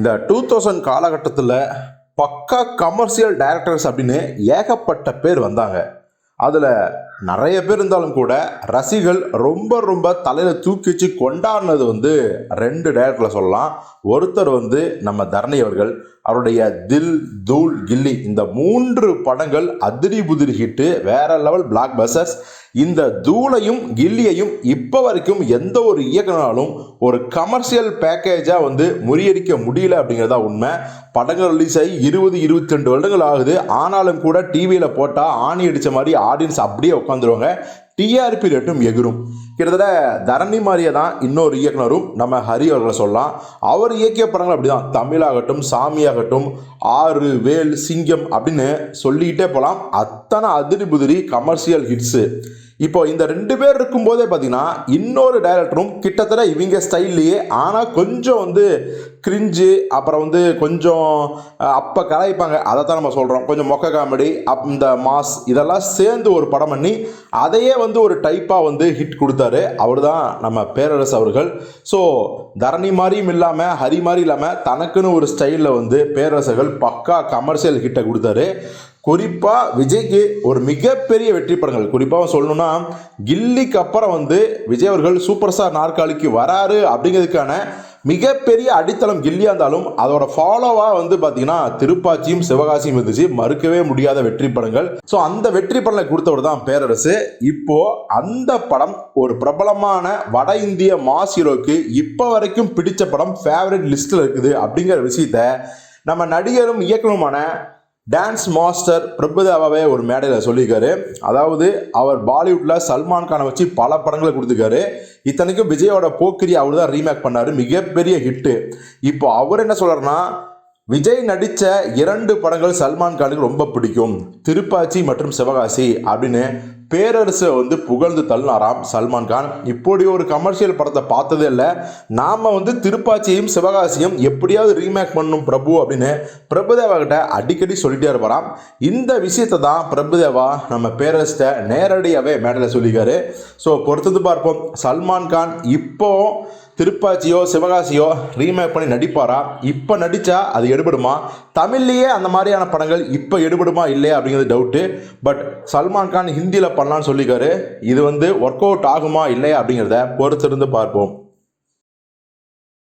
இந்த two thousand காலகட்டத்தில் பக்கா கமர்ஷியல் டைரக்டர்ஸ் அப்படின்னு ஏகப்பட்ட பேர் வந்தாங்க. அதில் நிறைய பேர் இருந்தாலும் கூட ரசிகள் ரொம்ப ரொம்ப தலையில் தூக்கி வச்சு கொண்டாடினது வந்து ரெண்டு டைரக்டரில் சொல்லலாம். ஒருத்தர் வந்து நம்ம தரணி அவர்கள் அவருடைய தில் தூள் கில்லி இந்த மூன்று படங்கள் அதிரி புதிரி ஹிட்டு வேற லெவல் பிளாக் பஸ்ஸஸ் இந்த தூளையும் கில்லியையும் இப்போ வரைக்கும் எந்த ஒரு இயக்குனாலும் ஒரு கமர்ஷியல் பேக்கேஜாக வந்து முறியடிக்க முடியல அப்படிங்கிறதா உண்மை. படங்கள் ரிலீஸ் ஆகி இருபது இருபத்தி ரெண்டு வருடங்கள் ஆகுது. ஆனாலும் கூட டிவியில் போட்டால் ஆணி அடித்த மாதிரி ஆடியன்ஸ் அப்படியே உட்காந்துருவாங்க டிஆர்பி ரேட்டும் எகிரும். கிட்டத்தட்ட தரணி மாதிரியே தான் இன்னொரு இயக்குனரும் நம்ம ஹரி அவர்களை சொல்லலாம். அவர் இயக்கிய படங்கள் அப்படிதான். தமிழாகட்டும் சாமியாகட்டும் ஆறு வேல் சிங்கம் அப்படின்னு சொல்லிக்கிட்டே போகலாம் அத்தனை அதிரி புதிரி கமர்ஷியல் ஹிட்ஸு இப்போ இந்த ரெண்டு பேர் இருக்கும்போதே பார்த்தீங்கன்னா இன்னொரு டைரக்டரும் கிட்டத்தட்ட இவங்க ஸ்டைல்லையே ஆனால் கொஞ்சம் வந்து கிரிஞ்சு அப்புறம் வந்து கொஞ்சம் அப்போ கலாய்ப்பாங்க. அதை தான் நம்ம சொல்கிறோம் கொஞ்சம் மொக்க காமெடி அப் இந்த மாஸ் இதெல்லாம் சேர்ந்து ஒரு படம் பண்ணி அதையே வந்து ஒரு டைப்பாக வந்து ஹிட் கொடுத்தாரு. அவர் தான் நம்ம பேரரசு அவர்கள். ஸோ தரணி மாதிரியும் இல்லாமல் ஹரி மாதிரி இல்லாமல் தனக்குன்னு ஒரு ஸ்டைலில் வந்து பேரரசர்கள் பக்கா கமர்ஷியல் ஹிட்டை கொடுத்தாரு. குறிப்பாக விஜய்க்கு ஒரு மிகப்பெரிய வெற்றி படங்கள். குறிப்பாக சொல்லணும்னா கில்லிக்கு அப்புறம் வந்து விஜய் அவர்கள் சூப்பர் ஸ்டார் நாற்காலிக்கு வராரு அப்படிங்கிறதுக்கான மிகப்பெரிய அடித்தளம் கில்லியாக இருந்தாலும் அதோட ஃபாலோவாக வந்து பார்த்தீங்கன்னா திருப்பாச்சியும் சிவகாசியும் இருந்துச்சு. மறுக்கவே முடியாத வெற்றி படங்கள். ஸோ அந்த வெற்றி படங்களை கொடுத்தவர் தான் பேரரசு. இப்போ அந்த படம் ஒரு பிரபலமான வட இந்திய மாஸ் ஹீரோக்கு இப்போ வரைக்கும் பிடிச்ச படம் ஃபேவரட் லிஸ்ட்டில் இருக்குது அப்படிங்கிற விஷயத்த நம்ம நடிகரும் இயக்குனருமான டான்ஸ் மாஸ்டர் பிரபுதேவாவே ஒரு மேடையில் சொல்லியிருக்காரு. அதாவது அவர் பாலிவுட்டில் சல்மான் கானை வச்சு பல படங்களை கொடுத்துருக்காரு. இத்தனைக்கும் விஜயோட போக்கிரி அவர் தான் ரீமேக் பண்ணார். மிகப்பெரிய ஹிட்டு இப்போ அவர் என்ன சொல்றாருன்னா விஜய் நடித்த இரண்டு படங்கள் சல்மான் கானுக்கு ரொம்ப பிடிக்கும். திருப்பாச்சி மற்றும் சிவகாசி அப்படின்னு பேரரசை வந்து புகழ்ந்து தள்ளினாராம் சல்மான் கான். இப்படி ஒரு கமர்ஷியல் படத்தை பார்த்ததே இல்லை. நாம் வந்து திருப்பாச்சியும் சிவகாசியும் எப்படியாவது ரீமேக் பண்ணும் பிரபு அப்படின்னு பிரபுதேவா கிட்ட அடிக்கடி சொல்லிட்டே இருப்பாராம். இந்த விஷயத்தை தான் பிரபுதேவா நம்ம பேரரசிட்ட நேரடியாகவே மேடலில் சொல்லியிருக்காரு. ஸோ பொறுத்தது பார்ப்போம். சல்மான் கான் இப்போ திருப்பாச்சியோ சிவகாசியோ ரீமேக் பண்ணி நடிப்பாரா? இப்போ நடித்தா அது எடுபடுமா? தமிழ்லேயே அந்த மாதிரியான படங்கள் இப்போ எடுபடுமா இல்லையா அப்படிங்கிறது டவுட்டு பட் சல்மான் கான் ஹிந்தியில் பண்ணலான்னு சொல்லிக்காரு. இது வந்து ஒர்க் அவுட் ஆகுமா இல்லையா அப்படிங்கிறத பொறுத்திருந்து பார்ப்போம்.